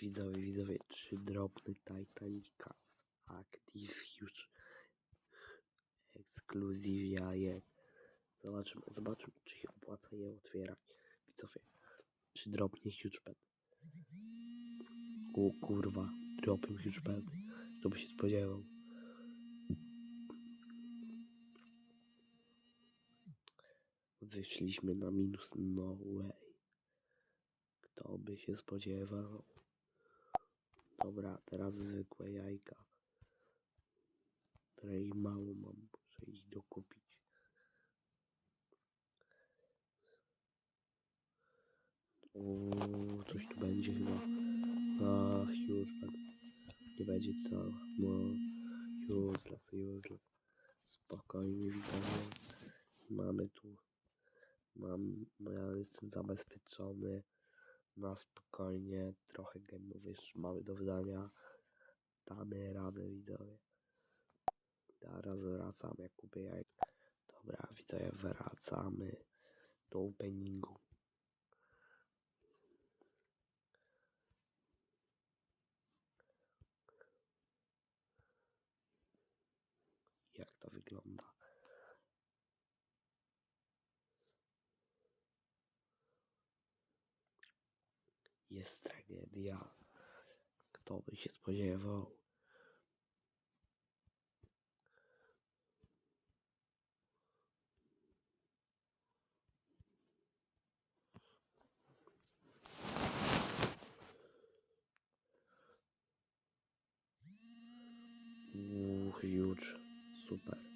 Widzowie, widzowie, czy drobny Titanica z Active już ekskluzyw. Zobaczymy, zobaczymy, czy się opłaca je otwierać. Widzowie, czy drobnie huge pet. O kurwa, dropił huge. Kto by się spodziewał. Wyszliśmy na minus, no way. Kto by się spodziewał. Dobra, teraz zwykłe jajka. Której mało mam, muszę iść dokupić. O, coś tu będzie chyba. Ach, już Nie będzie co. No, useless, useless. Spokojnie, widzowie. Mamy tu. Mam, ja jestem zabezpieczony. Na spokojnie. Trochę game'ów jeszcze mamy do wydania. Damy radę, widzowie. Zaraz wracamy, jak kupię. Dobra, widzowie, wracamy do openingu. Jak to wygląda? Jest tragedia. Kto by się spodziewał? Huge. Super.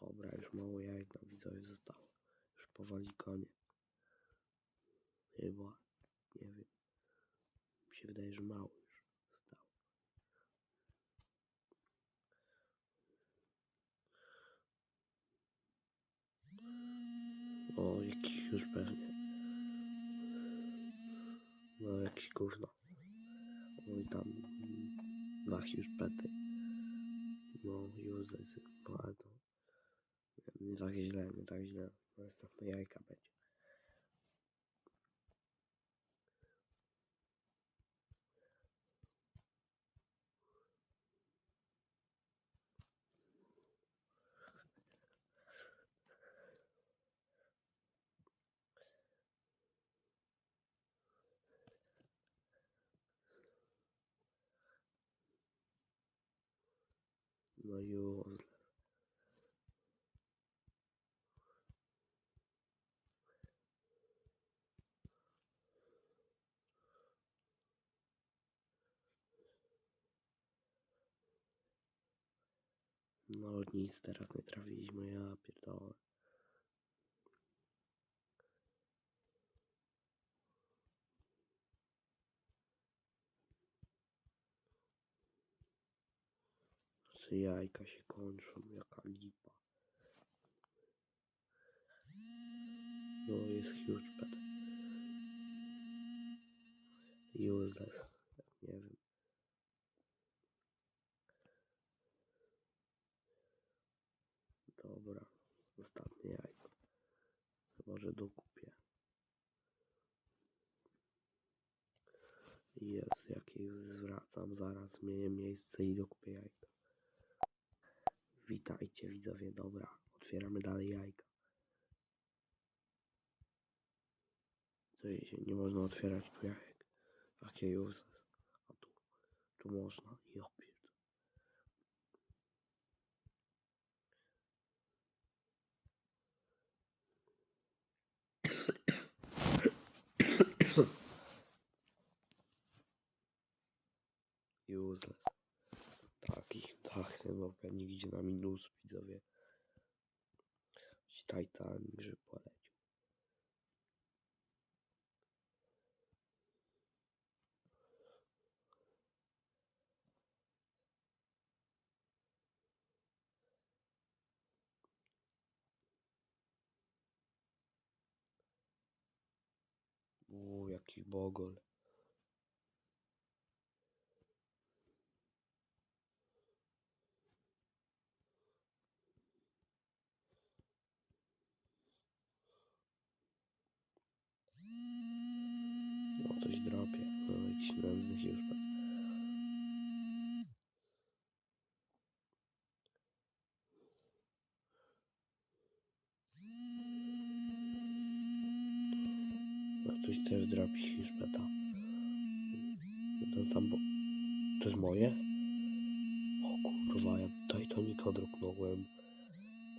Dobra, już mało jajek nam widzowie zostało. Już powoli koniec. Chyba. Nie wiem. Mi się wydaje, że mało już zostało. O, jakiś już pewnie. Gówno. Oj, tam dwa już pety. No, useless, bardzo. Nie tak źle, nie tak źle. Następne jajka będzie. No useless. No nic teraz nie trafiliśmy, ja pierdolę. Czy jajka się kończą, jaka lipa. No jest huge pet. Useless. Nie wiem. Dobra. Ostatnie jajko. Chyba, że dokupię. Jest, jak zwracam, zaraz zmienię miejsce i dokupię jajka. Witajcie widzowie, dobra. Otwieramy dalej jajka. To się nie można otwierać tu jajek. Takie useless. A tu, tu można. Ja pierd... Useless. Taki, tak, ten opening idzie na minus, widzowie. Titanic, że polecił. Uuu, jaki bogol. Też drapi hiszpeta. Ten sam, bo... To jest moje? O kurwa, ja Titanica druknąłem.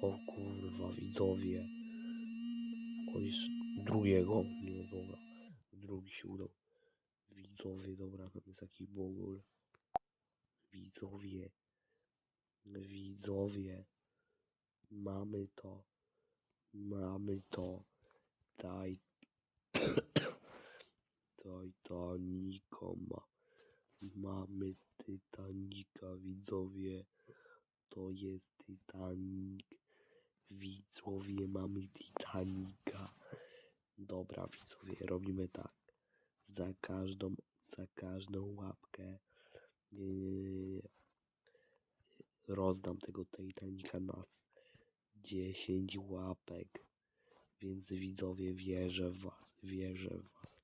O kurwa, widzowie. O, jeszcze drugiego? Nie, dobra. Drugi się udał. Widzowie, dobra, tam jest jakiś bogul. Widzowie. Widzowie. Mamy to. Mamy to. Daj. Titanica ma. Mamy Titanica, widzowie. To jest Titanic. Widzowie, mamy Titanica. Dobra, widzowie, robimy tak. Za każdą, za każdą łapkę yy, rozdam tego Titanica na 10 łapek. Więc widzowie, wierzę w was, wierzę w was.